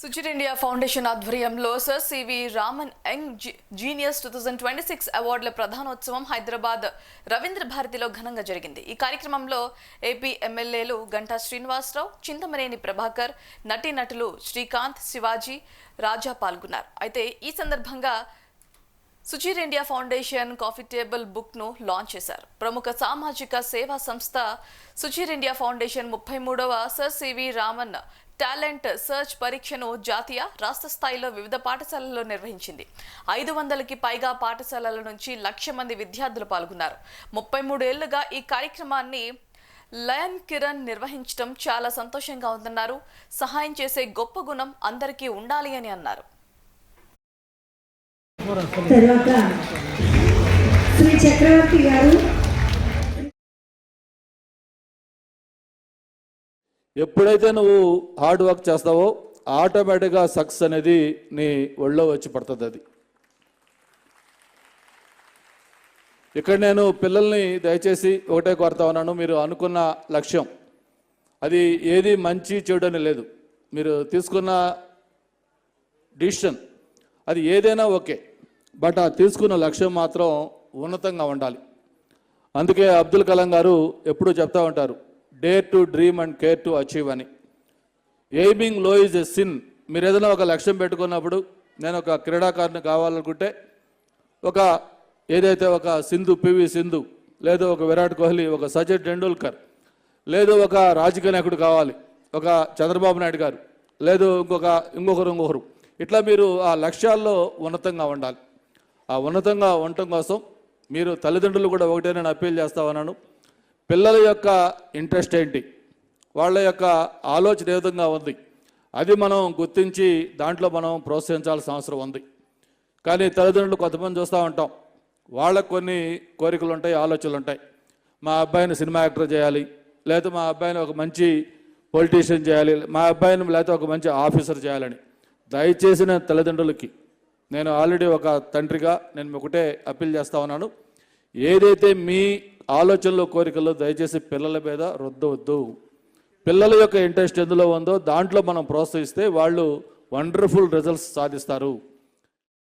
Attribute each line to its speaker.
Speaker 1: Suchir India foundation ఆధ్వర్యంలో sir CV Raman young genius two thousand twenty six అవార్డుల ప్రధానోత్సవం హైదరాబాద్ రవీంద్ర భారతిలో ఘనంగా జరిగింది. ఈ కార్యక్రమంలో ఏపీ ఎమ్మెల్యేలు గంటా శ్రీనివాసరావు చింతమనేని ప్రభాకర్ నటీనటులు శ్రీకాంత్ శివాజీ రాజా పాల్గొన్నారు. అయితే ఈ సందర్భంగా Suchir India Foundation coffee table బుక్ను లాంచ్ చేశారు. ప్రముఖ సామాజిక సేవా సంస్థ సుచీర్ ఇండియా ఫౌండేషన్ ముప్పై మూడవ sir CV Raman talent search పరీక్షను జాతీయ రాష్ట్ర స్థాయిలో వివిధ పాఠశాలల్లో నిర్వహించింది. ఐదు వందలకి పైగా పాఠశాలల నుంచి లక్ష మంది విద్యార్థులు పాల్గొన్నారు. ముప్పై మూడేళ్ళుగా ఈ కార్యక్రమాన్ని లయన్ కిరణ్ నిర్వహించడం చాలా సంతోషంగా ఉందన్నారు. సహాయం చేసే గొప్ప గుణం అందరికీ ఉండాలి అని అన్నారు.
Speaker 2: తర్వాత శ్రీ చక్రవర్తి గారు.
Speaker 3: ఎప్పుడైతే నువ్వు హార్డ్ వర్క్ చేస్తావో ఆటోమేటిక్గా సక్సెస్ అనేది నీ ఒళ్ళో వచ్చి పడుతుంది అది. ఇక్కడ నేను పిల్లల్ని దయచేసి ఒకటే కోరుతా ఉన్నాను మీరు అనుకున్న లక్ష్యం. అది ఏది మంచి చెడు అని లేదు. మీరు తీసుకున్న డిసిషన్ అది ఏదైనా ఓకే. బట్ ఆ తీసుకున్న లక్ష్యం మాత్రం ఉన్నతంగా ఉండాలి. అందుకే అబ్దుల్ కలాం గారు ఎప్పుడూ చెప్తా ఉంటారు dare to dream and care to achieve అని. ఎయిమింగ్లో ఇస్ ఎ సిన్ మీరు ఏదైనా ఒక లక్ష్యం పెట్టుకున్నప్పుడు నేను ఒక క్రీడాకారుని కావాలనుకుంటే ఒక ఏదైతే ఒక సింధు పివి సింధు లేదా ఒక విరాట్ కోహ్లీ ఒక సచిన్ టెండూల్కర్ లేదు ఒక రాజకీయ నాయకుడు కావాలి ఒక చంద్రబాబు నాయుడు గారు లేదు ఇంకొక ఇంకొకరు ఇంకొకరు. ఇట్లా మీరు ఆ లక్ష్యాల్లో ఉన్నతంగా ఉండాలి. ఆ ఉన్నతంగా ఉండటం కోసం మీరు తల్లిదండ్రులు కూడా ఒకటే నేను అప్పీల్ చేస్తా ఉన్నాను. పిల్లల యొక్క ఇంట్రెస్ట్ ఏంటి? వాళ్ళ యొక్క ఆలోచన ఏ విధంగా ఉంది? అది మనం గుర్తించి దాంట్లో మనం ప్రోత్సహించాల్సిన అవసరం ఉంది. కానీ తల్లిదండ్రులు కొంతమంది చూస్తూ ఉంటాం. వాళ్ళకు కొన్ని కోరికలు ఉంటాయి ఆలోచనలు ఉంటాయి. మా అబ్బాయిని సినిమా యాక్టర్ చేయాలి లేదా మా అబ్బాయిని ఒక మంచి పొలిటీషియన్ చేయాలి మా అబ్బాయిని లేకపోతే ఒక మంచి ఆఫీసర్ చేయాలని. దయచేసి నేను తల్లిదండ్రులకి నేను ఆల్రెడీ ఒక తండ్రిగా నేను ఒకటే అప్పీల్ చేస్తా ఉన్నాను. ఏదైతే మీ ఆలోచనలు కోరికలు దయచేసి పిల్లల మీద రుద్దవద్దు. పిల్లల యొక్క ఇంట్రెస్ట్ ఎందులో ఉందో దాంట్లో మనం ప్రోత్సహిస్తే వాళ్ళు వండర్ఫుల్ రిజల్ట్స్ సాధిస్తారు.